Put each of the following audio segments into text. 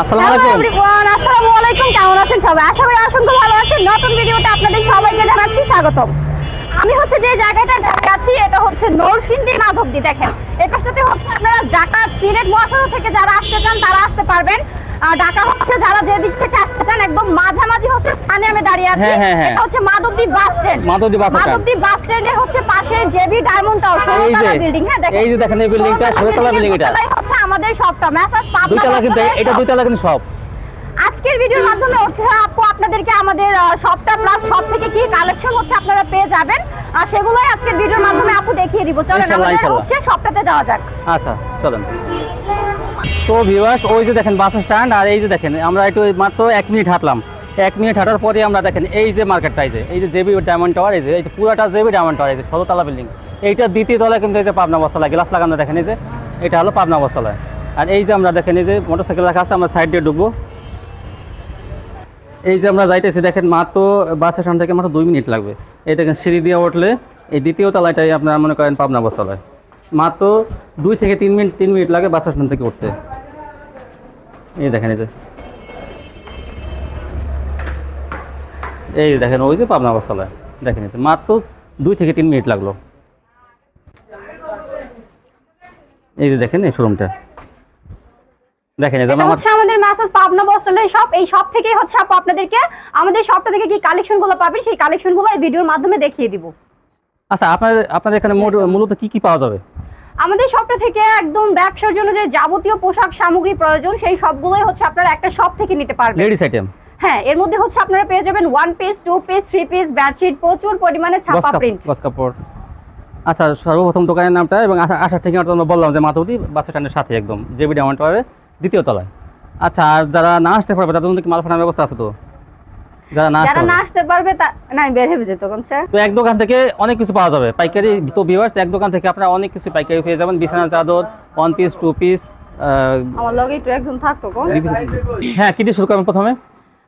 আসসালামু আলাইকুম। everyone, আসসালামু আলাইকুম কেমন আছেন সবাই? আশা করি অসংখ্য ভালো আছেন। নতুন ভিডিওতে আপনাদের সবাইকে জানাচ্ছি স্বাগতম। আমি হচ্ছে যে জায়গাটা আছি এটা হচ্ছে নরসিংদী মাধবদী দেখেন। এর হচ্ছে আপনারা ঢাকা সিলেট মহাসড়ক থেকে যারা আসতে চান তারা আসতে পারবেন। ঢাকা হচ্ছে যারা যে দিক থেকে আসতে চান একদম মাঝামাঝি হচ্ছে স্থানে আমি দাঁড়িয়ে আছি। হ্যাঁ, হ্যাঁ, হ্যাঁ। এটা হচ্ছে Madhabdi bus stand. Madhabdi bus stand. Madhabdi bus স্ট্যান্ডের হচ্ছে পাশে জেবি ডায়মন্ড টাওয়ার এই বিল্ডিং হ্যাঁ দেখেন। এই যে দেখেন এই building টা, ষোলোতলা building এটা। হচ্ছে আমাদের শপটা মেসাজ পাবনা দুইতলা কিন্তু এটা। দুইতলা কিন্তু সব। আজকের ভিডিওর মাধ্যমে হচ্ছে আপু আপনাদেরকে আমাদের শপটা প্লাস শপ থেকে কি কালেকশন হচ্ছে আপনারা পেয়ে যাবেন। আর সেগুলোই আজকের ভিডিওর মাধ্যমে আপু দেখিয়ে দিব। চলেন আমাদের হচ্ছে শপটাতে যাওয়া যাক। আচ্ছা চলেন। তো ভিউয়ার্স ওই যে দেখেন বাস স্ট্যান্ড আর এই যে দেখেন, আমরা একটু মাত্র এক মিনিট হাঁটলাম। এক মিনিট হাঁটার পরে আমরা দেখেন এই যে মার্কেটটা এই যে এই যে জেবি ডায়মন্ড টাওয়ার এই যে এই যে পুরাটা জেবি ডায়মন্ড টাওয়ার এই যে ষোলোতলা বিল্ডিং এইটা দ্বিতীয় তলায় কিন্তু এই যে পাবনা বস্তালয় গ্লাস লাগানো দেখেন এই যে, এটা হলো পাবনা বস্তালয় আর এই যে আমরা দেখেন এই যে মোটরসাইকেল রাখা আছে, আমরা সাইড দিয়ে ঢুকবো। এই যে আমরা যাইতেছি, দেখেন মাত্র বাস স্টেশন থেকে মাত্র দুই মিনিট লাগবে। এই দেখেন সিঁড়ি দিয়ে উঠলে এই দ্বিতীয় তলাটাই আপনারা মনে করেন পাবনা বস্তালয় মাত্র দুই থেকে তিন মিনিট তিন মিনিট লাগে বাস স্টেশন থেকে উঠতে। এই দেখেন এই যে। এই দেখেন ওই যে পাবনা বস্তালয় দেখেন এই মাত্র দুই থেকে তিন মিনিট লাগল। এই যে দেখেন এই শোরুমটা দেখেন যে এটা হচ্ছে আমাদের মেসেজ পাবনা বস্ত্রালয় শপ এই শপ থেকেই হচ্ছে আপু আপনাদেরকে আমাদের শপটা থেকে কি কালেকশনগুলো পাবেন সেই কালেকশনগুলো এই ভিডিওর মাধ্যমে দেখিয়ে দিব। আচ্ছা আপনাদের এখানে মূলত কি কি পাওয়া যাবে? আমাদের শপটা থেকে একদম ব্যবসার জন্য যে যাবতীয় পোশাক সামগ্রী প্রয়োজন সেই সবগুলোই হচ্ছে আপনারা একটা শপ থেকে নিতে পারবেন। লেডিস আইটেম হ্যাঁ এর মধ্যে হচ্ছে আপনারা পেয়ে যাবেন one piece two piece three piece bedsheet প্রচুর পরিমাণে ছাপা প্রিন্ট কাপড় আচ্ছা সর্বপ্রথম দোকানের নামটা এবং আসা- আসার ঠিকানা তো আমরা বললাম যে মাধবদী বাস স্ট্যান্ডের সাথে একদম জেবি ডায়মন্ড দ্বিতীয় তলায়। আচ্ছা আর যারা না আসতে পারবে তাদের জন্য কি মাল ফাটানোর ব্যবস্থা আছে তো? যারা না আসতে যারা না পারবে আসতে পারবে না বের হয়ে যেত কোন স্যার। তো এক দোকান থেকে অনেক কিছু পাওয়া যাবে। পাইকারি তো ভিউয়ার্স এক দোকান থেকে আপনারা অনেক কিছু পাইকারি পেয়ে যাবেন। বিছানা চাদর ওয়ান পিস টু পিস আমার লগে একটু একজন থাকতো হ্যাঁ কি শুরু করবেন প্রথমে।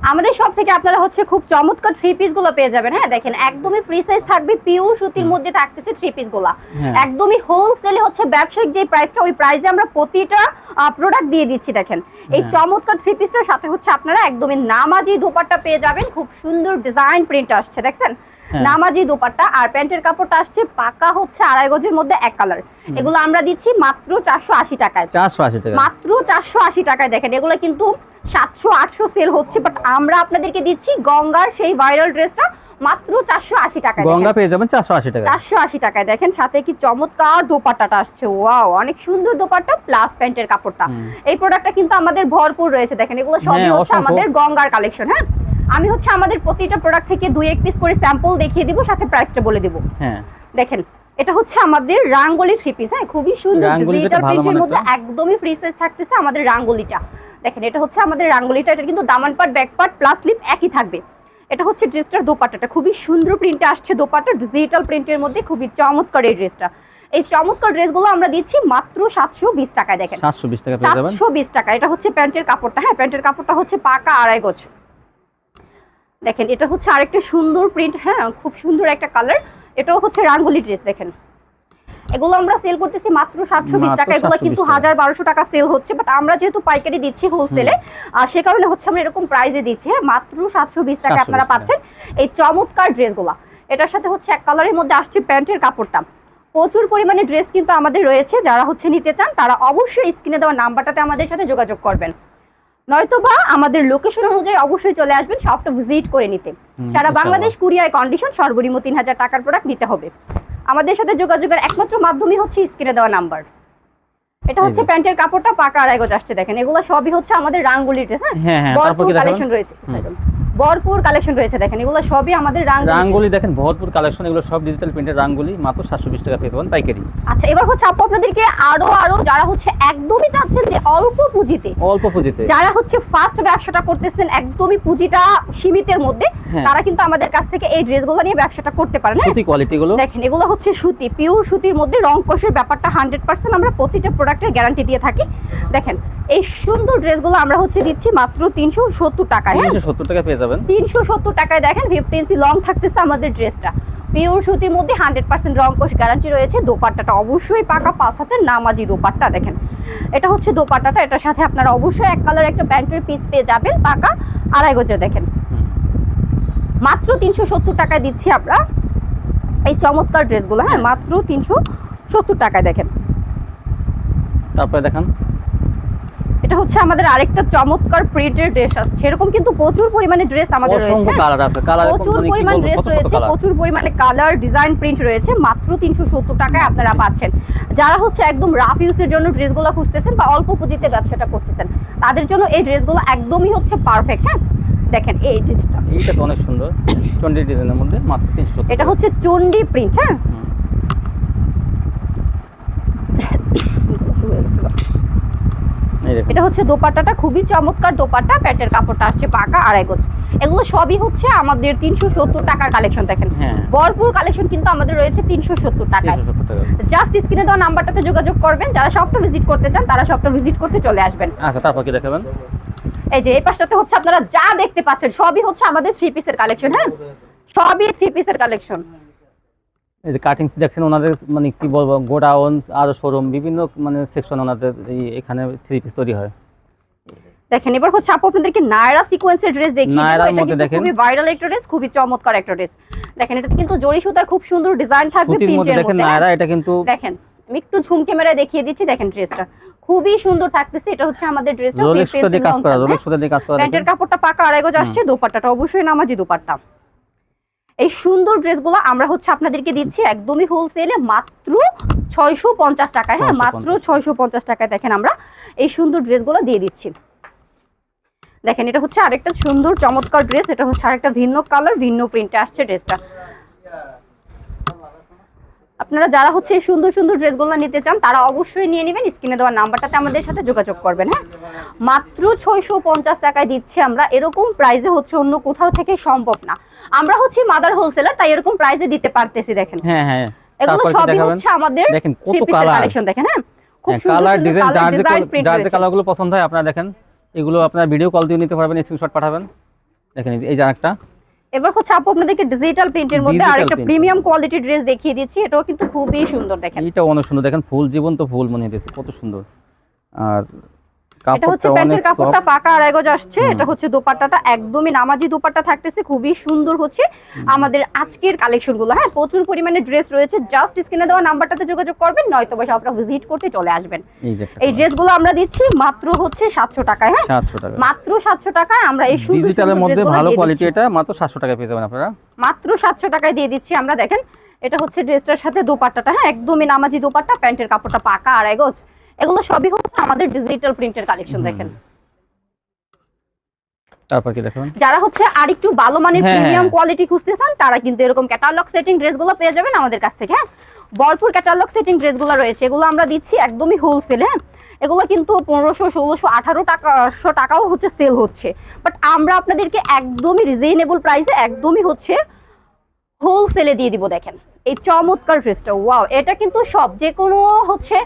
আমাদের সব থেকে আপনারা হচ্ছে খুব চমৎকার থ্রি পিসগুলো পেয়ে যাবেন হ্যাঁ দেখেন একদমই ফ্রি সাইজ থাকবে পিওর সুতির মধ্যে থাকতেছে থ্রি পিসগুলা হ্যাঁ। একদমই হোলসেলে হচ্ছে ব্যবসায়িক যে প্রাইসটা ওই প্রাইসে আমরা প্রতিটা প্রোডাক্ট দিয়ে দিচ্ছি দেখেন এই হ্যাঁ। চমৎকার থ্রি পিসটার সাথে হচ্ছে আপনারা একদমই নামাজি দোপাট্টা পেয়ে যাবেন খুব সুন্দর ডিজাইন প্রিন্ট আসছে দেখছেন। নামাজি দোপাট্টা আর প্যান্টের কাপড়টা আসছে পাকা হচ্ছে আড়াই গজের মধ্যে এক কালার। এগুলো আমরা দিচ্ছি মাত্র চারশো আশি টাকায়। চারশো আশি টাকা। মাত্র চারশো আশি টাকায় দেখেন এগুলো কিন্তু সাতশো আটশো সেল হচ্ছে বাট আমরা আপনাদেরকে দিচ্ছি গঙ্গার সেই ভাইরাল ড্রেসটা মাত্র চারশো আশি টাকায় গঙ্গা পেয়ে যাবেন চারশো আশি টাকা চারশো আশি টাকায় দেখেন সাথে কি চমৎকার দোপাট্টাটা আসছে। ওয়াও অনেক সুন্দর দোপাট্টা প্লাস প্যান্টের কাপড়টা। এই প্রোডাক্টটা কিন্তু আমাদের ভরপুর রয়েছে দেখেন এগুলো সবই হ্যাঁ, হচ্ছে আমাদের গঙ্গার কালেকশন হ্যাঁ? আমি হচ্ছে আমাদের প্রতিটা প্রোডাক্ট থেকে দুই এক পিস করে স্যাম্পল দেখিয়ে দিব সাথে প্রাইসটা বলে দিব। হ্যাঁ। দেখেন এটা হচ্ছে আমাদের রাঙ্গলি থ্রি পিস হ্যাঁ? খুবই সুন্দর ডিজিটাল প্রিন্টের মধ্যে একদমই ফ্রি সাইজ থাকতেছে আমাদের রাঙ্গলিটা। দেখেন এটা হচ্ছে আমাদের রাঙ্গলিটা এটা কিন্তু দামান পাট ব্যাক পাট প্লাস লিপ একই থাকবে। এটা হচ্ছে ড্রেসটার দোপাট্টাটা খুবই সুন্দর প্রিন্টে আসছে দোপাট্টা ডিজিটাল প্রিন্টের মধ্যে খুবই চমৎকার এই ড্রেসটা এই চমৎকার ড্রেসগুলো আমরা দিচ্ছি মাত্র সাতশো বিশ টাকায় দেখেন। সাতশো বিশ টাকা সাতশো বিশ টাকা এটা হচ্ছে প্যান্টের কাপড়টা হ্যাঁ? প্যান্টের কাপড়টা হচ্ছে পাকা আড়াই গজ। দেখেন এটা হচ্ছে আরেকটা সুন্দর প্রিন্ট হ্যাঁ খুব সুন্দর একটা কালার এটাও হচ্ছে রাঙ্গুলি ড্রেস দেখেন। এগুলো আমরা সেল করতেছি মাত্র সাতশো বিশ টাকা। এগুলো কিন্তু হাজার বারোশো টাকা সেল হচ্ছে বাট আমরা যেহেতু পাইকারি দিচ্ছি হোলসেলে সে কারণে হচ্ছে আমরা এরকম প্রাইসে দিচ্ছি হ্যাঁ মাত্র সাতশো বিশ টাকা আপনারা পাচ্ছেন এই চমৎকার ড্রেসগুলো এটার সাথে হচ্ছে এক কালারের মধ্যে আসছে প্যান্টের কাপড়টা। প্রচুর পরিমাণে ড্রেস কিন্তু আমাদের রয়েছে যারা হচ্ছে নিতে চান তারা অবশ্যই স্ক্রিনে দেওয়া নাম্বারটাতে আমাদের সাথে যোগাযোগ করবেন। নয়তোবা আমাদের লোকেশন অনুযায়ী অবশ্যই চলে আসবেন শপটা ভিজিট করে নিতে। সারা বাংলাদেশ কুরিয়ার কন্ডিশন সর্বনিম্ন তিন হাজার টাকার প্রোডাক্ট নিতে হবে। আমাদের সাথে যোগাযোগের একমাত্র মাধ্যমই হচ্ছে স্ক্রিনে দেওয়া নাম্বার এটা হচ্ছে প্যান্টের কাপড়টা পাকা আড়াই গজ আসছে দেখেন। এগুলো সবই হচ্ছে আমাদের রাঙ্গুলির ড্রেস হ্যাঁ? হ্যাঁ হ্যাঁ কালেকশন রয়েছে। ভরপুর কালেকশন রয়েছে দেখেন এগুলো সবই আমাদের রাঙ্গুলি। দেখেন ভরপুর কালেকশন এগুলো সব ডিজিটাল প্রিন্টের রাঙ্গুলি মাত্র সাতশো বিশ টাকা যাবেন পাইকারি। আচ্ছা এবার হচ্ছে আপু আপনাদেরকে আরও আরও যারা হচ্ছে একদমই চাচ্ছেন যে অল্প পুঁজিতে অল্প পুঁজিতে। যারা হচ্ছে ফার্স্ট ব্যবসাটা করতেছেন একদমই পুঁজিটা সীমিতের মধ্যে হ্যাঁ। তারা কিন্তু আমাদের কাছ থেকে এই ড্রেসগুলো নিয়ে ব্যবসাটা করতে পারেন হ্যাঁ? সুতি কোয়ালিটি গুলো দেখেন এগুলো হচ্ছে সুতি পিওর সুতির মধ্যে রং কোষের ব্যাপারটা হান্ড্রেড পার্সেন্ট আমরা প্রতিটা প্রোডাক্টের গ্যারান্টি দিয়ে থাকি। দেখেন এই সুন্দর ড্রেসগুলো আমরা হচ্ছে দিচ্ছি মাত্র তিনশো সত্তর টাকায় হ্যাঁ? তিনশো সত্তর টাকা পেয়ে যাবেন। তিনশো সত্তর টাকায় দেখেন ফিফটি ইঞ্চি লং থাকতেছে আমাদের ড্রেসটা। পিওর সুতির মধ্যে হান্ড্রেড পার্সেন্ট রং কোষ গ্যারান্টি রয়েছে। দোপাট্টাটা অবশ্যই পাকা পাঁচ হাতের নামাজি দোপাট্টা দেখেন। এটা হচ্ছে দোপাট্টাটা এটার সাথে আপনারা অবশ্যই এক কালার একটা প্যান্টের পিস পেয়ে যাবেন পাকা আড়াই গজের দেখেন। মাত্র তিনশো সত্তর টাকায় দিচ্ছি আমরা এই চমৎকার ড্রেসগুলো হ্যাঁ মাত্র তিনশো সত্তর টাকায় দেখেন। তারপরে দেখান। এটা হচ্ছে আমাদের আরেকটা চমৎকার প্রিন্টের ড্রেস আসছে এরকম কিন্তু প্রচুর পরিমাণে ড্রেস আমাদের রয়েছে? কালার আছে। কালার প্রচুর পরিমাণ ড্রেস রয়েছে প্রচুর পরিমাণে কালার ডিজাইন প্রিন্ট রয়েছে। মাত্র তিনশো সত্তর টাকায় আপনারা পাচ্ছেন। যারা হচ্ছে একদম রাফ ইউজের জন্য ড্রেসগুলো খুঁজতেছেন বা অল্প পুঁজিতে ব্যবসাটা করতেছেন তাদের জন্য এই ড্রেসগুলো একদমই হচ্ছে পারফেক্ট হ্যাঁ? দেখেন এই ড্রেসটা এইটা তো অনেক সুন্দর। চন্ডি ডিজাইনের মধ্যে মাত্র তিনশো এটা হচ্ছে চন্ডি প্রিন্ট হ্যাঁ এই দেখুন এটা হচ্ছে দোপাট্টাটা খুবই চমৎকার দোপাট্টা। প্যান্টের কাপড়টা আসছে পাকা আড়াই গজ। এগুলো সবই হচ্ছে আমাদের তিনশো সত্তর টাকার কালেকশন দেখেন। হ্যাঁ। ভরপুর কালেকশন কিন্তু আমাদের রয়েছে তিনশো সত্তর টাকায়। টাকা জাস্ট স্ক্রিনে দেওয়া নাম্বারটাতে যোগাযোগ করবেন। যারা শপটা ভিজিট করতে চান তারা শপটা ভিজিট করতে চলে আসবেন। আচ্ছা তারপর কি দেখাবেন? এই যে এই পাশটাতে হচ্ছে আপনারা যা দেখতে পাচ্ছেন সবই হচ্ছে আমাদের থ্রি পিসের কালেকশন হ্যাঁ? সবই থ্রি পিসের কালেকশন এই যে কাটিংস দেখছেন ওনাদের মানে কি বলব গোডাউন আরও শোরুম বিভিন্ন মানে সেকশন ওনাদের এখানে থ্রি পিস তৈরি হয়। দেখেন এবার হচ্ছে আপু আপনাদেরকে নায়রা সিকোয়েন্সের ড্রেস দেবো। নায়রার মধ্যে দেখেন। খুবই ভাইরাল একটা ড্রেস খুবই চমৎকার একটা ড্রেস দেখেন এটা কিন্তু জরি সুতার খুব সুন্দর ডিজাইন থাকবে প্রিন্টের দেখেন? নায়রা এটা কিন্তু দেখেন আমি একটু ঝুম ক্যামেরায় দেখিয়ে দিচ্ছি দেখেন ড্রেসটা খুবই সুন্দর থাকতেছে এটা হচ্ছে আমাদের ড্রেসটা রোলেক্স সুতা দিয়ে কাজ করা রোলেক্স সুতা দিয়ে কাজ করা প্যান্টের কাপড়টা পাকা আড়াই গজ আসছে দোপাট্টাটা অবশ্যই নামাজি দোপাট্টা। এই সুন্দর ড্রেসগুলো আমরা হচ্ছে আপনাদেরকে দিচ্ছি একদমই হোলসেলে মাত্র ছয়শো পঞ্চাশ টাকায় হ্যাঁ মাত্র ছয়শো পঞ্চাশ টাকায় দেখেন আমরা এই সুন্দর ড্রেসগুলো দিয়ে দিচ্ছি। দেখেন এটা হচ্ছে আরেকটা সুন্দর চমৎকার ড্রেস এটা হচ্ছে আরেকটা ভিন্ন কালার ভিন্ন প্রিন্টে আসছে ড্রেসটা। আপনারা যারা হচ্ছে এই সুন্দর সুন্দর ড্রেসগুলো নিতে চান তারা অবশ্যই নিয়ে নেবেন। স্ক্রিনে দেওয়া নাম্বারটাতে আমাদের সাথে যোগাযোগ করবেন হ্যাঁ? মাত্র ছয়শো পঞ্চাশ টাকায় দিচ্ছি আমরা। এরকম প্রাইসে হচ্ছে অন্য কোথাও থেকে সম্ভব না। আমরা হচ্ছে মাদার হোলসেলার তাই এরকম প্রাইসে দিতে পারতেছি দেখেন। হ্যাঁ হ্যাঁ। এগুলো সবই হচ্ছে আমাদের দেখেন কত কালার কালেকশন দেখেন হ্যাঁ? খুব সুন্দর কালার ডিজাইন যার যে যার যে। কালারগুলো পছন্দ হয় আপনারা দেখেন। এগুলো আপনার ভিডিও কল দিয়ে নিতে পারবেন স্ক্রিনশট পাঠাবেন। দেখেন এই যে- একটা এবার হচ্ছে আপু আপনাদেরকে ডিজিটাল প্রিন্টের মধ্যে আরেকটা প্রিমিয়াম কোয়ালিটি ড্রেস দেখিয়ে দিচ্ছি এটাও কিন্তু খুবই সুন্দর দেখেন। এইটা অনেক সুন্দর দেখেন ফুল তো ফুল মনে হচ্ছে কত সুন্দর। আর এটা হচ্ছে কাপড়টা অনেক প্যান্টের কাপড়টা পাকা আড়াই গজ আসছে এটা হচ্ছে দোপাট্টাটা একদমই নামাজি দোপাট্টা থাকতেছে খুবই সুন্দর হচ্ছে। আমাদের আজকের কালেকশন হ্যাঁ প্রচুর পরিমাণে ড্রেস রয়েছে জাস্ট স্ক্রিনে দেওয়া নাম্বারটাতে যোগাযোগ করবেন নয়তো বা আপনারা ভিজিট করতে চলে আসবেন। এই যে একটা এই ড্রেসগুলো আমরা দিচ্ছি মাত্র হচ্ছে সাতশো টাকায় হ্যাঁ? টাকা। মাত্র টাকায় আমরা এই সুন্দর ডিজিটালের মধ্যে ভালো কোয়ালিটি এটা মাত্র সাতশো টাকা পেয়ে যাবেন আপনারা। মাত্র সাতশো টাকায় দিয়ে দিচ্ছি আমরা দেখেন এটা হচ্ছে ড্রেসটার সাথে দোপাট্টাটা হ্যাঁ একদমই নামাজি দোপাট্টা প্যান্টের কাপড়টা পাকা আড়াই গজ এগুলো সবই হচ্ছে আমাদের ডিজিটাল প্রিন্টের কালেকশন দেখেন। তারপর কি দেখাবেন? যারা হচ্ছে আরেকটু ভালো মানের হ্যাঁ, প্রিমিয়াম হ্যাঁ। কোয়ালিটি খুঁজতে চান তারা কিন্তু এরকম ক্যাটালগ সেটিং ড্রেসগুলো পেয়ে যাবেন আমাদের কাছ থেকে হ্যাঁ? ভরপুর ক্যাটালগ সেটিং ড্রেসগুলো রয়েছে এগুলো আমরা দিচ্ছি একদমই হোলসেল হ্যাঁ? এগুলো কিন্তু পনেরোশো ষোলোশো আঠারো টাকাশো টাকাও হচ্ছে সেল হচ্ছে। বাট আমরা আপনাদেরকে একদমই রিজনেবল প্রাইসে একদমই হচ্ছে হোলসেলে দিয়ে দিব দেখেন। এই চমৎকার ড্রেসটা ওয়াও। এটা কিন্তু সব যে কোনো হচ্ছে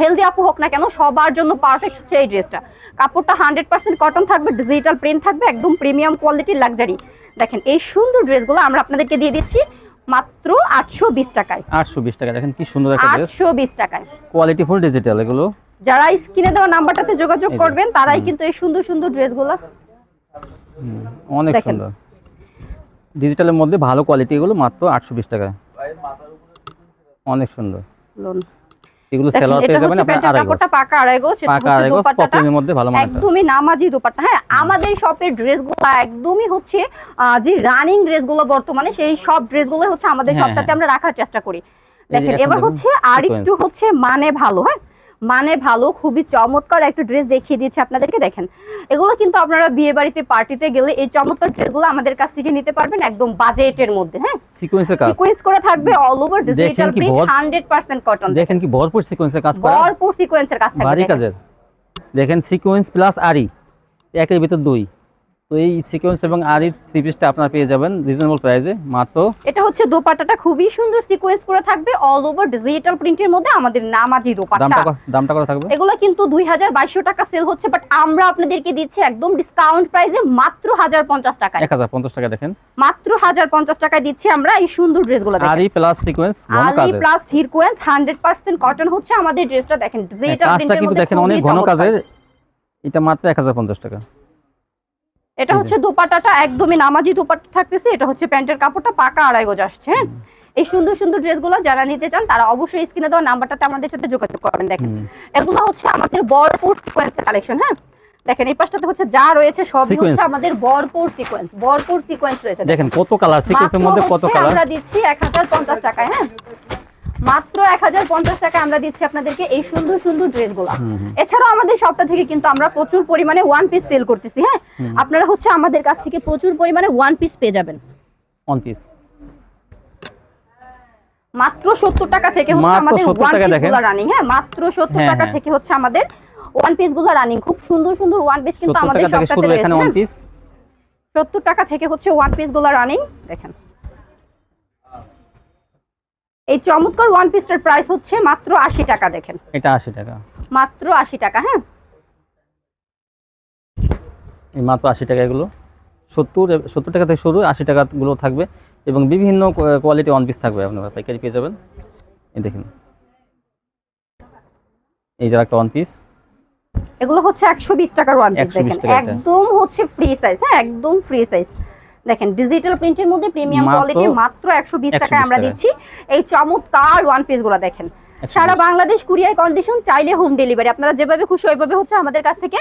হেলদি আপু হোক না কেন সবার জন্য পারফেক্ট হচ্ছে এই ড্রেসটা। কাপড়টা হান্ড্রেড পার্সেন্ট কটন থাকবে ডিজিটাল প্রিন্ট থাকবে একদম প্রিমিয়াম কোয়ালিটির লাক্সারি দেখেন এই সুন্দর ড্রেসগুলো আমরা আপনাদেরকে দিয়ে দিচ্ছি মাত্র আটশো বিশ টাকায়। আটশো বিশ টাকা দেখেন কি সুন্দর একটা ড্রেস আটশো বিশ টাকায়। কোয়ালিটি ফুল ডিজিটাল এগুলো। যারা স্ক্রিনে দেওয়া নাম্বারটাতে যোগাযোগ করবেন তারাই কিন্তু এই সুন্দর সুন্দর ড্রেসগুলো অনেক সুন্দর। ডিজিটালের মধ্যে ভালো কোয়ালিটি এগুলো মাত্র আটশো বিশ টাকা অনেক সুন্দর। এগুলো সেলার পেয়ে যাবেন আপনার আড়াই গজ। পাকা আড়াই গজ পাকা আড়াই গজ পপলিনের মধ্যে ভালো মানের একদমই নামাজি দোপাট্টা হ্যাঁ? আমাদের শপের ড্রেসগুলো একদমই হচ্ছে আহ, যে রানিং ড্রেসগুলো বর্তমানে সেই সব ড্রেসগুলো হচ্ছে আমাদের হ্যাঁ, শপটাতে হ্যাঁ। আমরা রাখার চেষ্টা করি। দেখেন এবার হচ্ছে আর একটু হচ্ছে মানে ভালো হ্যাঁ? মানে ভালো খুবই চমৎকার একটা ড্রেস দেখিয়ে দিয়েছে আপনাদেরকে দেখেন। এগুলো কিন্তু আপনারা বিয়ে বাড়িতে পার্টিতে গেলে এই চমৎকার ড্রেসগুলো আমাদের কাছ থেকে নিতে পারবেন একদম বাজেটের মধ্যে হ্যাঁ? সিকোয়েন্সের কাজ। সিকোয়েন্স করে থাকবে all over digital print 100% cotton দেখেন কি ভরপুর সিকোয়েন্সের কাজ করা। ভরপুর সিকোয়েন্সের কাজ থাকবে ভারী। কাজের। দেখেন সিকোয়েন্স প্লাস আরি একের ভিতর দুই। তো এই সিকোয়েন্স এবং আরি থ্রি পিসটা আপনারা পেয়ে যাবেন রিজনেবল প্রাইসে মাত্র এটা হচ্ছে দোপাট্টাটা খুবই সুন্দর সিকোয়েন্স করে থাকবে অল ওভার ডিজিটাল প্রিন্টের মধ্যে আমাদের নামাজি দোপাট্টা। দামটা কত থাকবে? এগুলো কিন্তু দুই হাজার বাইশশো টাকা সেল হচ্ছে বাট আমরা আপনাদেরকে দিচ্ছি একদম ডিসকাউন্ট প্রাইসে মাত্র হাজার পঞ্চাশ টাকায়। এক হাজার পঞ্চাশ টাকা দেখেন। মাত্র হাজার পঞ্চাশ টাকায় দিচ্ছি আমরা এই সুন্দর ড্রেসগুলো দেখেন। আরি প্লাস সিকোয়েন্স ঘন আলি কাজের। Plus sequence hundred percent cotton হচ্ছে আমাদের ড্রেসটা দেখেন হ্যাঁ, ডিজিটাল কাজটা কিন্তু দেখেন অনেক ঘন কাজের। এটা মাত্র এক হাজার পঞ্চাশ টাকা। এটা হচ্ছে দোপাট্টাটা একদমই নামাজি দোপাট্টা থাকতেছে এটা হচ্ছে প্যান্টের কাপড়টা পাকা আড়াই গজ আসছে হ্যাঁ? এই সুন্দর সুন্দর ড্রেসগুলো যারা নিতে চান তারা অবশ্যই স্ক্রিনে দেওয়া নাম্বারটাতে আমাদের সাথে যোগাযোগ করবেন দেখেন। এগুলো হচ্ছে আমাদের বরপুর সিকোয়েন্সের কালেকশন হ্যাঁ? দেখেন এই পাশটাতে হচ্ছে যা রয়েছে সব হচ্ছে আমাদের বরপুর সিকোয়েন্স বরপুর সিকোয়েন্স রয়েছে দেখেন কত কালার সিকোয়েন্সের মধ্যে কত কালার আমরা দিচ্ছি এক হাজার পঞ্চাশ টাকায় হ্যাঁ? মাত্র এক হাজার পঞ্চাশ টাকায় আমরা দিচ্ছি আপনাদেরকে এই সুন্দর সুন্দর ড্রেসগুলো। এছাড়াও আমাদের সবটা থেকে কিন্তু আমরা প্রচুর পরিমাণে ওয়ান পিস সেল করতেছি হ্যাঁ? আপনারা হচ্ছে আমাদের কাছ থেকে প্রচুর পরিমাণে ওয়ান পিস পেয়ে যাবেন। ওয়ান পিস মাত্র সত্তর টাকা থেকে হচ্ছে আমাদের ওয়ান পিস। রানিং হ্যাঁ? মাত্র সত্তর টাকা। থেকে হচ্ছে আমাদের ওয়ান পিসগুলো রানিং খুব সুন্দর সুন্দর ওয়ান পিস কিন্তু আমাদের টাকা সবটাতে রয়েছে সত্তর টাকা থেকে হচ্ছে ওয়ান পিসগুলো রানিং দেখেন। এই চমৎকার ওয়ান পিসটার প্রাইস হচ্ছে মাত্র আশি টাকা দেখেন। এটা আশি টাকা। মাত্র আশি টাকা হ্যাঁ? এই মাত্র আশি টাকা এগুলো। সত্তর সত্তর টাকা থেকে শুরু আশি টাকাগুলো থাকবে এবং বিভিন্ন কোয়ালিটি ওয়ান পিস থাকবে আপনারা পাইকারি পেয়ে যাবেন। এই দেখেন। এই যে একটা ওয়ান পিস এগুলো হচ্ছে একশো বিশ টাকার ওয়ান পিস দেখেন। একদম হচ্ছে ফ্রি সাইজ হ্যাঁ? একদম ফ্রি সাইজ দেখেন ডিজিটাল প্রিন্টের মধ্যে প্রিমিয়াম কোয়ালিটি মাত্র একশো বিশ 120 টাকায় আমরা দিচ্ছি। এই চমৎকার ওয়ান পিসগুলো দেখেন। সারা বাংলাদেশ কুরিয়ার কন্ডিশন চাইলে হোম ডেলিভারি আপনারা যেভাবে খুশি ওইভাবে হচ্ছে আমাদের কাছ থেকে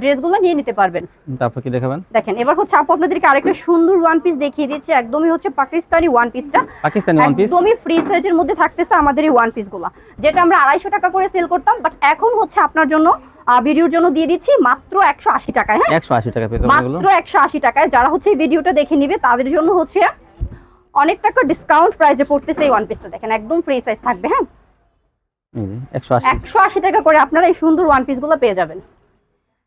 ড্রেসগুলো নিয়ে নিতে পারবেন। তারপর কি দেখাবেন? দেখেন এবার হচ্ছে আপু আপনাদেরকে আরেকটা সুন্দর ওয়ান পিস দেখিয়ে দিচ্ছি। একদমই হচ্ছে পাকিস্তানি ওয়ান পিসটা পাকিস্তানি ওয়ান পিস একদমই ফ্রি সাইজের মধ্যে থাকতেছে আমাদের এই ওয়ান পিসগুলা। যেটা আমরা আড়াইশো টাকা করে সেল করতাম বাট এখন হচ্ছে আপনার জন্য ভিডিওর জন্য দিয়ে দিচ্ছি মাত্র একশো আশি টাকায় হ্যাঁ? একশো আশি টাকা মাত্র একশো আশি টাকায়। যারা হচ্ছে এই ভিডিওটা দেখে নিবে তাদের জন্য হচ্ছে অনেক টাকা ডিসকাউন্ট প্রাইসে পড়তেছে এই ওয়ান পিসটা দেখেন একদম ফ্রি সাইজ থাকবে হ্যাঁ? একশো আশি। একশো আশি টাকা করে আপনারা এই সুন্দর ওয়ান পিসগুলো পেয়ে যাবেন।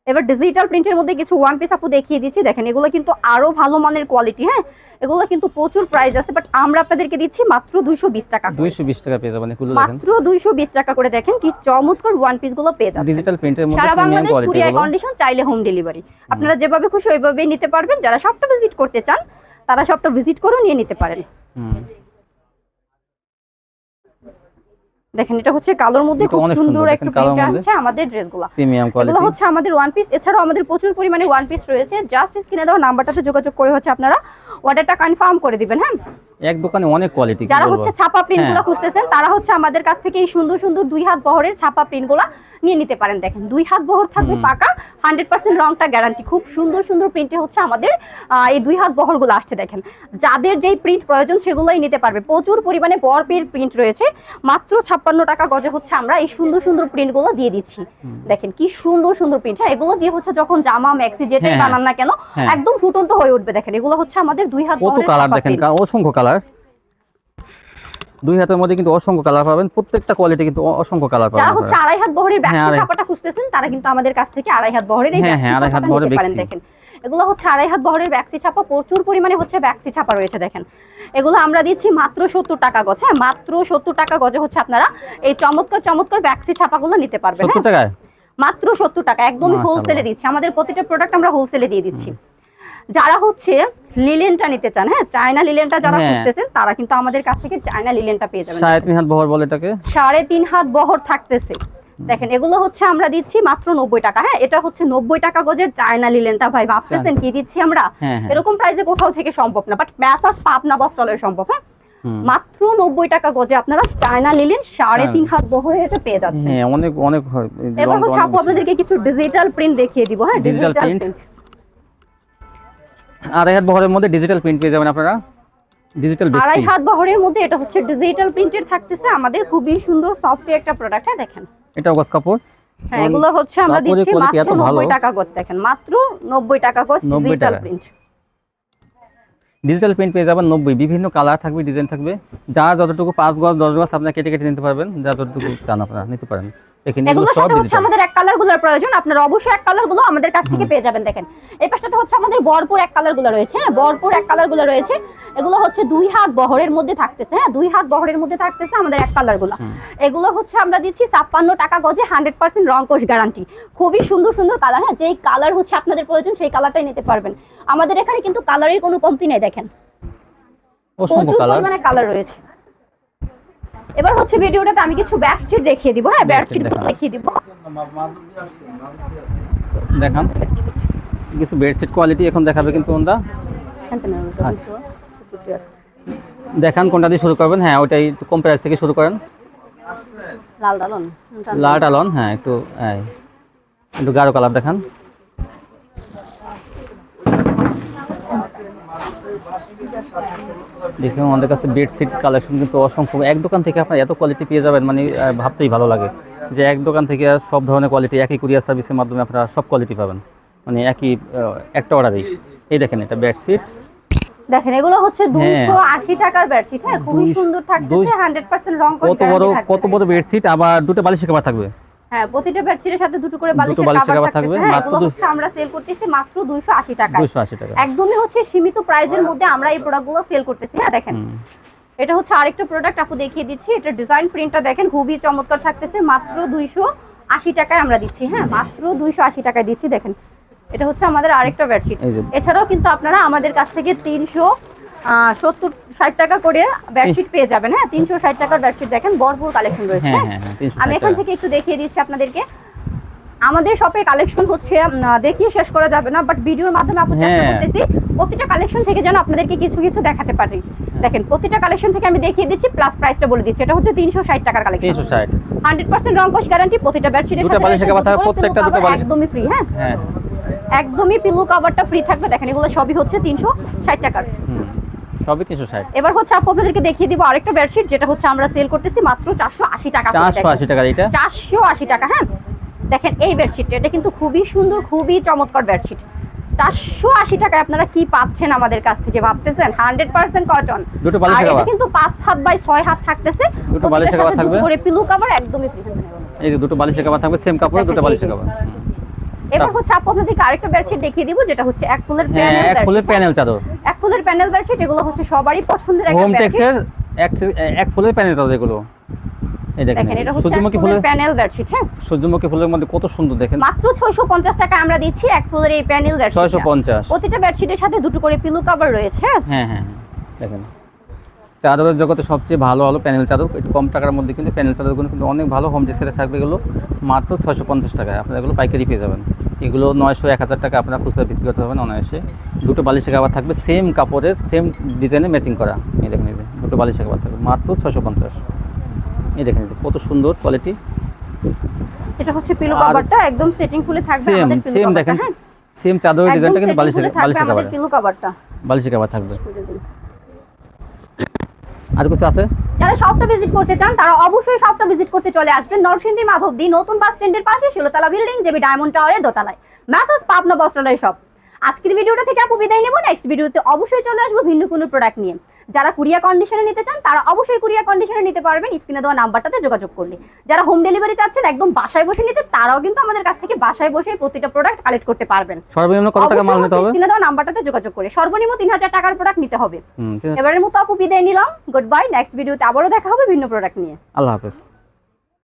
এবার ডিজিটাল প্রিন্টের মধ্যে কিছু ওয়ান পিস আপু দেখিয়ে দিচ্ছি। দেখেন এগুলো কিন্তু আরও ভালো মানের কোয়ালিটি হ্যাঁ? এগুলো কিন্তু প্রচুর প্রাইস আছে বাট আমরা আপনাদেরকে দিচ্ছি মাত্র দুইশো বিশ টাকা করে। দুইশো বিশ টাকা পেয়ে যাবেন মাত্র দুইশো বিশ টাকা করে দেখেন কি চমৎকার ওয়ান পিসগুলো পেয়ে যাবেন ডিজিটাল প্রিন্টের মধ্যে সারা বাংলাদেশ কুরিয়ার কন্ডিশন চাইলে হোম। ডেলিভারি আপনারা যেভাবে খুশি ওইভাবেই নিতে পারবেন। যারা সবটা ভিজিট করতে চান তারা সবটা ভিজিট করেও নিয়ে নিতে পারেন হুম। দেখেন এটা হচ্ছে কালোর মধ্যে খুব সুন্দর একটু প্রিন্ট আছে আসছে আমাদের ড্রেসগুলো। প্রিমিয়াম এগুলো কোয়ালিটি হচ্ছে আমাদের ওয়ান পিস এছাড়াও আমাদের প্রচুর পরিমাণে ওয়ান পিস রয়েছে। জাস্ট স্ক্রিনে দেওয়া নাম্বারটাতে যোগাযোগ করে হচ্ছে আপনারা অর্ডারটা কনফার্ম করে দিবেন হ্যাঁ? এক দোকানে অনেক কোয়ালিটি যারা হচ্ছে ছাপা প্রিন্টগুলো হ্যাঁ। খুঁজতেছেন তারা হচ্ছে আমাদের কাছ থেকে এই সুন্দর সুন্দর দুই হাত বহরের ছাপা প্রিন্টগুলা নিয়ে নিতে পারেন। দেখেন দুই হাত বহর থাকবে পাকা হান্ড্রেড পার্সেন্ট রংটা গ্যারান্টি খুব সুন্দর সুন্দর প্রিন্টে হচ্ছে আমাদের এই দুই হাত বহরগুলো আসছে দেখেন। যাদের যেই প্রিন্ট প্রয়োজন সেগুলোই নিতে পারবে। প্রচুর পরিমাণে বরপের প্রিন্ট রয়েছে মাত্র ছাপ্পান্ন টাকা গজে হচ্ছে আমরা এই সুন্দর সুন্দর প্রিন্টগুলো দিয়ে দিচ্ছি। দেখেন কি সুন্দর সুন্দর প্রিন্ট হ্যাঁ এগুলো দিয়ে হচ্ছে যখন জামা ম্যাক্সি যেটাই হ্যাঁ, হ্যাঁ। বানান না কেন হ্যাঁ। একদম ফুটন্ত হয়ে উঠবে দেখেন। এগুলো হচ্ছে আমাদের দুই হাত কত কালার দেখেন। অসংখ্য কালার দুই হাতের মধ্যে কিন্তু অসংখ্য কালার পাবেন। প্রত্যেকটা কোয়ালিটি কিন্তু অসংখ্য কালার পাবেন যারা হচ্ছে আড়াই হাত বহরের হ্যাঁ, ব্যাগটি আড়াই- খুঁজতেছেন তারা কিন্তু আমাদের কাছ থেকে আড়াই হাত বহরের এই হ্যাঁ, হ্যাঁ, আড়াই হাত বহরের দেখেন। এগুলো হচ্ছে আড়াই হাত বহরের ব্যাগসি ছাপা প্রচুর পরিমাণে হচ্ছে ব্যাগসি ছাপা রয়েছে দেখেন। এগুলো আমরা দিচ্ছি মাত্র সত্তর টাকা গজ। হ্যাঁ মাত্র সত্তর টাকা গজে হচ্ছে আপনারা এই চমৎকার চমৎকার ব্যাগসি ছাপাগুলো নিতে পারবেন সত্তর হ্যাঁ? টাকায়? মাত্র সত্তর টাকা একদমই হোলসেলে দিচ্ছি। আমাদের প্রতিটা প্রোডাক্ট আমরা হোলসেলে দিয়ে দিচ্ছি। যারা হচ্ছে লিলেনটা নিতে চান হ্যাঁ? চায়না লিলেনটা যারা হ্যাঁ। খুঁজতেছেন তারা কিন্তু আমাদের কাছ থেকে চায়না লিলেনটা পেয়ে যাবেন। সাড়ে তিন হাত বহর বলে এটাকে? সাড়ে তিন হাত বহর থাকতেছে। দেখেন এগুলো হচ্ছে আমরা দিচ্ছি মাত্র নব্বই টাকা হ্যাঁ? এটা হচ্ছে নব্বই টাকা গজের চায়না লিলেনটা ভাই। ভাবতেছেন কি দিচ্ছি আমরা? হ্যাঁ হ্যাঁ। এরকম প্রাইসে কোথাও থেকে সম্ভব না বাট ম্যাসাজ পাবনা বস্ত্রালয় সম্ভব হ্যাঁ? মাত্র নব্বই টাকা গজে আপনারা চায়না লিলেন সাড়ে তিন হাত বহরে এটা পেয়ে যাচ্ছেন। হ্যাঁ অনেক অনেক এবার হচ্ছে আপু আপনাদেরকে কিছু ডিজিটাল প্রিন্ট দেখিয়ে দিব হ্যাঁ? ডিজিটাল প্রিন্ট আড়াই হাত বহরের মধ্যে ডিজিটাল প্রিন্ট পেয়ে যাবেন আপনারা। ডিজিটাল আড়াই হাত বহরের মধ্যে এটা হচ্ছে ডিজিটাল প্রিন্টের থাকতেছে আমাদের খুবই সুন্দর সফট একটা প্রোডাক্ট হ্যাঁ দেখেন। এটা গস কাপড়। হ্যাঁ এগুলো হচ্ছে আমরা দিচ্ছি মাত্র এত ভালো। নব্বই টাকা গজ দেখেন মাত্র নব্বই টাকা গজ ডিজিটাল প্রিন্ট ডিজিটাল প্রিন্ট পেয়ে যাবেন নব্বই। বিভিন্ন কালার থাকবে ডিজাইন থাকবে। যা যতটুকু পাঁচ গজ দশ গজ আপনার কেটে কেটে নিতে পারবেন যা যতটুকু চান আপনারা নিতে পারেন। এখানে এগুলো সব হচ্ছে আমাদের এক কালারগুলোর প্রয়োজন। আপনারা অবশ্যই এক কালারগুলো আমাদের কাছ থেকে পেয়ে যাবেন দেখেন। এই পাশটাতে হচ্ছে আমাদের বরপুর এক কালারগুলো রয়েছে হ্যাঁ? বরপুর এক কালারগুলো রয়েছে। এগুলো হচ্ছে দুই হাত বহরের মধ্যে থাকতেছে হ্যাঁ? দুই হাত বহরের মধ্যে থাকতেছে আমাদের এক কালারগুলো এগুলো হচ্ছে আমরা দিচ্ছি ছাপ্পান্ন টাকা গজে হান্ড্রেড পার্সেন্ট রং গ্যারান্টি খুবই সুন্দর সুন্দর কালার হ্যাঁ? যেই কালার হচ্ছে আপনাদের প্রয়োজন সেই কালারটাই নিতে পারবেন। আমাদের এখানে কিন্তু কালারের কোনো কমতি নেই দেখেন। প্রচুর পরিমাণে কালার রয়েছে। এবার হচ্ছে ভিডিওটাতে আমি কিছু ব্যাকশিট দেখিয়ে দিব হ্যাঁ ব্যাকশিট দেখিয়ে দিব। দেখান। কিছু বেডশিট কোয়ালিটি এখন দেখাবে কিন্তু ওনটা আচ্ছা। দেখান কোনটা দিয়ে শুরু করবেন। হ্যাঁ ওইটাই একটু কম প্রাইস থেকে শুরু করেন? লাল ডালন লাট আলন হ্যাঁ একটু এই, একটু গাঢ় কালার দেখান। দেখুন আমাদের কাছে বেডশিট কালেকশন কিন্তু অসংখ্য এক দোকান থেকে আপনার এত কোয়ালিটি পেয়ে যাবেন মানে ভাবতেই ভালো লাগে যে এক দোকান থেকে সব ধরনের কোয়ালিটি একই কুরিয়ার সার্ভিসের মাধ্যমে আপনারা সব কোয়ালিটি পাবেন। মানে একই একটা অর্ডারেই এই। দেখেন এটা বেডশিট দেখেন এগুলো হচ্ছে হ্যাঁ। দুইশো আশি টাকার বেডশিট হ্যাঁ খুবই সুন্দর থাকতেছে রং কত বড় কত বড় বেডশিট আবার দুটো বালিশের কভার থাকবে। হ্যাঁ প্রতিটা বেডশিটের সাথে দুটো করে বালিশের কভার থাকবে। হ্যাঁ মাত্র এগুলো হচ্ছে আমরা সেল করতেছি মাত্র দুইশো আশি টাকায়। দুশো আশি টাকা। একদমই হচ্ছে সীমিত প্রাইজের মধ্যে আমরা এই প্রোডাক্টগুলো সেল করতেছি। হ্যাঁ দেখেন। এটা হচ্ছে আরেকটা প্রোডাক্ট আপু দেখিয়ে দিচ্ছি। এটা ডিজাইন প্রিন্টটা দেখেন খুবই চমৎকার থাকতেছে। মাত্র দুইশো আশি টাকায় আমরা দিচ্ছি। হ্যাঁ মাত্র দুইশো আশি টাকায় দিচ্ছি। দেখেন এটা হচ্ছে আমাদের আরেকটা বেডশিট এছাড়াও কিন্তু আপনারা আমাদের কাছ থেকে তিনশো সত্তর ষাট টাকা করে বেডশিট পেয়ে যাবেন হ্যাঁ? তিনশো ষাট টাকার বেডশিট দেখেন ভরপুর কালেকশন রয়েছে হ্যাঁ হ্যাঁ? হ্যাঁ 360 আমি এখান থেকে একটু দেখিয়ে দিচ্ছি আপনাদেরকে। আমাদের শপের কালেকশন হচ্ছে দেখিয়ে শেষ করা যাবে না বাট ভিডিওর মাধ্যমে আপনি চেষ্টা। করতেছি প্রতিটা কালেকশন থেকে যেন আপনাদেরকে কিছু কিছু দেখাতে পারি। দেখেন প্রতিটা কালেকশন থেকে আমি দেখিয়ে দিচ্ছি প্লাস প্রাইসটা বলে দিচ্ছি এটা হচ্ছে তিনশো ষাট টাকার কালেকশন তিনশো ষাট। হান্ড্রেড পার্সেন্ট রং কোশ গ্যারান্টি প্রতিটা বেডশিটের সাথে বালিশের প্রত্যেকটা দুটো বালিশ। একদমই ফ্রি হ্যাঁ? একদমই পিলু কভারটা ফ্রি থাকবে দেখেন এগুলো সবই হচ্ছে তিনশো ষাট টাকার। হুম। সবই তিনশো ষাট এবার হচ্ছে আপু আপনাদেরকে দেখিয়ে দিব আরেকটা বেডশিট যেটা হচ্ছে আমরা সেল করতেছি মাত্র চারশো আশি টাকা করে চারশো দেখেন। আশি টাকা এটা চারশো আশি টাকা হ্যাঁ? দেখেন এই বেডশিটটা এটা কিন্তু খুবই সুন্দর খুবই চমৎকার বেডশিট চারশো আশি টাকায় আপনারা কি পাচ্ছেন আমাদের কাছ থেকে ভাবতেছেন? হান্ড্রেড পার্সেন্ট কটন দুটো বালিশের কিন্তু পাঁচ হাত বাই ছয় হাত থাকতেছে। দুটো বালিশের থাকবে। করে পিলু কাভার একদমই ফ্রি এই যে দুটো বালিশের কাবার থাকবে সেম কাপড়ে দুটো বালিশের। এবার হচ্ছে আপু আপনাদেরকে আরেকটা বেডশিট দেখিয়ে দিব যেটা হচ্ছে এক ফুলের প্যানেল এক ফুলের প্যানেল চাদর। এক ফুলের প্যানেল বেডশিট এগুলো হচ্ছে সবারই পছন্দের একটা বেডশিট হোম টেক্সের এক এক ফুলের প্যানেল চাদর এগুলো। এই দেখেন এটা হচ্ছে সূর্যমুখী ফুলের প্যানেল বেডশিট হ্যাঁ। সূর্যমুখী ফুলের মধ্যে কত সুন্দর দেখেন। মাত্র ছয়শো পঞ্চাশ টাকা আমরা দিচ্ছি এক ফুলের এই প্যানেল বেডশিট ছয়শো পঞ্চাশ। প্রতিটা বেডশিটের সাথে দুটো করে পিলো কভার রয়েছে হ্যাঁ? হ্যাঁ হ্যাঁ হ্যাঁ দেখেন। চাদরের জগতে সবচেয়ে ভালো ভালো প্যানেল চাদর। একটু কম টাকার মধ্যে কিন্তু প্যানেল চাদরগুলো কিন্তু অনেক ভালো হোম টেক্সের থাকবে এগুলো। মাত্র ছয়শো পঞ্চাশ টাকায়। আপনারা এগুলো পাইকারি পেয়ে যাবেন। এগুলো নয়শো এক হাজার টাকা আপনারা খুচরা বিক্রি করতে পারবেন অনায়াসে। দুটো বালিশের কাবার থাকবে সেম কাপড়ের সেম ডিজাইনে ম্যাচিং করা। এই দেখেন এই দুটো বালিশের কাবার থাকবে মাত্র ছয়শো পঞ্চাশ। এই দেখেন কত সুন্দর কোয়ালিটি এটা হচ্ছে পিলো কভারটা একদম সেটিং ফুলে থাকবে সেম আমাদের পিলো সেম দেখেন হ্যাঁ? সেম চাদরের ডিজাইনটা কিন্তু বালিশের বালিশের আমাদের কাবার পিলো কভারটা বালিশের কাবার থাকবে। আর কিছু আছে? যারা শপটা ভিজিট করতে চান, তারা অবশ্যই শপটা ভিজিট করতে চলে আসবেন নরসিংদী মাধবদী নতুন বাস স্ট্যান্ডের পাশে শিলতলা বিল্ডিং যেবি ডায়মন্ড টাওয়ারের দোতলায়। ম্যাসাজ পাবনা বস্ত্রালয় শপ আজকের ভিডিওটা থেকে আপু বিদায় নেব। নেক্সট ভিডিওতে অবশ্যই চলে আসব ভিন্ন কোনো প্রোডাক্ট নিয়ে। যারা কুরিয়া কন্ডিশনে নিতে চান তারা অবশ্যই কুরিয়া কন্ডিশনে নিতে পারবেন। স্ক্রিনে দেওয়া নাম্বারটাতে যোগাযোগ করলে। যারা হোম ডেলিভারি চাচ্ছেন একদম বাসায় বসে নিতে তারাও কিন্তু আমাদের কাছ থেকে বাসায় বসে প্রতিটা প্রোডাক্ট কালেক্ট করতে পারবেন। সর্বনিম্ন কত টাকা মাল নিতে হবে? স্ক্রিনে দেওয়া নাম্বারটাতে যোগাযোগ করে। সর্বনিম্ন তিন হাজার টাকার প্রোডাক্ট নিতে হবে। এবারে এবারের মতো আপু বিদায় নিলাম। গুড বাই নেক্সট ভিডিওতে আবারও দেখা হবে ভিন্ন প্রোডাক্ট নিয়ে। আল্লাহ হাফেজ।